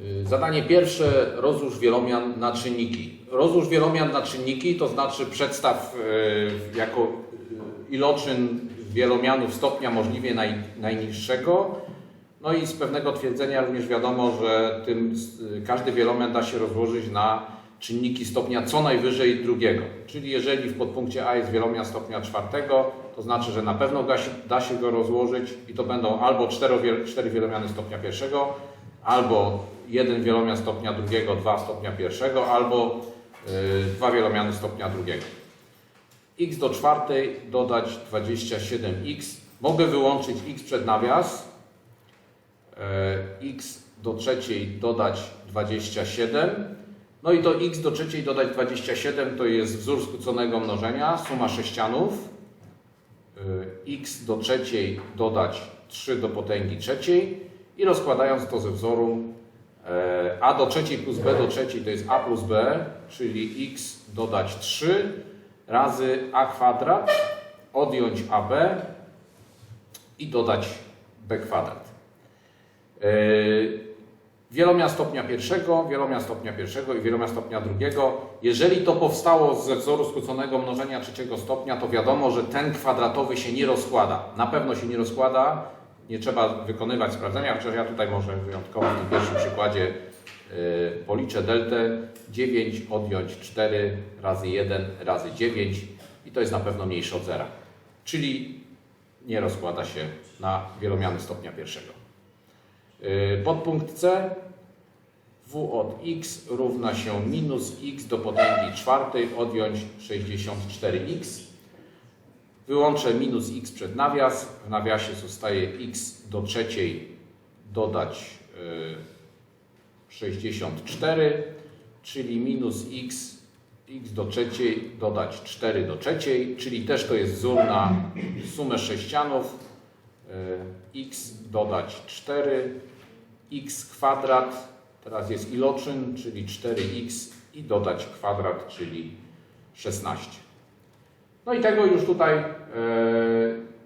Y, Zadanie pierwsze, rozłóż wielomian na czynniki. Rozłóż wielomian na czynniki, to znaczy przedstaw y, jako y, iloczyn wielomianów stopnia możliwie naj, najniższego. No i z pewnego twierdzenia również wiadomo, że tym, każdy wielomian da się rozłożyć na czynniki stopnia co najwyżej drugiego. Czyli jeżeli w podpunkcie A jest wielomian stopnia czwartego, to znaczy, że na pewno da się, da się go rozłożyć i to będą albo czterowie- cztery wielomiany stopnia pierwszego, albo jeden wielomian stopnia drugiego, dwa stopnia pierwszego, albo y, dwa wielomiany stopnia drugiego. x do czwartej dodać 27x. Mogę wyłączyć x przed nawias. E, x do trzeciej dodać 27. No i do x do trzeciej dodać 27 to jest wzór skróconego mnożenia, suma sześcianów. E, x do trzeciej dodać 3 do potęgi trzeciej i rozkładając to ze wzoru e, a do trzeciej plus b do trzeciej to jest a plus b, czyli x dodać 3 razy a kwadrat, odjąć ab i dodać b kwadrat. Yy, Wielomian stopnia pierwszego, wielomian stopnia pierwszego i wielomian stopnia drugiego. Jeżeli to powstało ze wzoru skróconego mnożenia trzeciego stopnia, to wiadomo, że ten kwadratowy się nie rozkłada. Na pewno się nie rozkłada. Nie trzeba wykonywać sprawdzenia, chociaż ja tutaj może wyjątkowo w tym pierwszym przykładzie yy, policzę deltę. 9 odjąć 4 razy 1 razy 9 i to jest na pewno mniejsze od zera. Czyli nie rozkłada się na wielomiany stopnia pierwszego. Yy, Podpunkt C w od x równa się minus x do potęgi czwartej odjąć 64x. Wyłączę minus x przed nawias. W nawiasie zostaje x do trzeciej dodać yy, 64, czyli minus x, x do trzeciej dodać 4 do trzeciej, czyli też to jest wzór na sumę sześcianów. Y, x dodać 4, x kwadrat, teraz jest iloczyn, czyli 4x i dodać kwadrat, czyli 16. No i tego już tutaj e,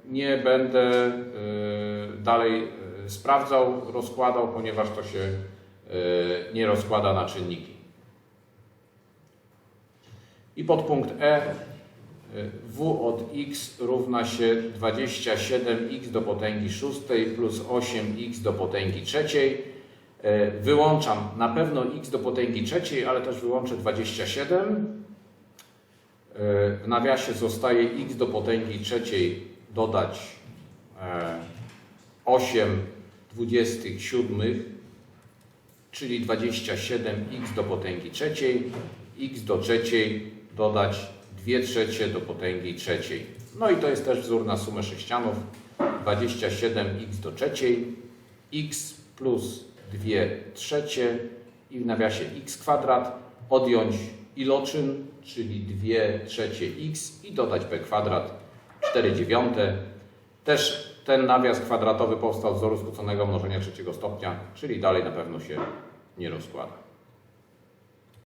nie będę e, dalej e, sprawdzał, rozkładał, ponieważ to się nie rozkłada na czynniki. I podpunkt E w od x równa się 27x do potęgi szóstej plus 8x do potęgi trzeciej. Wyłączam na pewno x do potęgi trzeciej, ale też wyłączę 27. E, W nawiasie zostaje x do potęgi trzeciej dodać e, 8 27, czyli 27x do potęgi trzeciej, x do trzeciej dodać 2 trzecie do potęgi trzeciej. No i to jest też wzór na sumę sześcianów. 27x do trzeciej, x plus 2 trzecie i w nawiasie x kwadrat, odjąć iloczyn, czyli 2 trzecie x i dodać b kwadrat 4 dziewiąte. Też ten nawias kwadratowy powstał z wzoru skróconego mnożenia trzeciego stopnia, czyli dalej na pewno się nie rozkłada.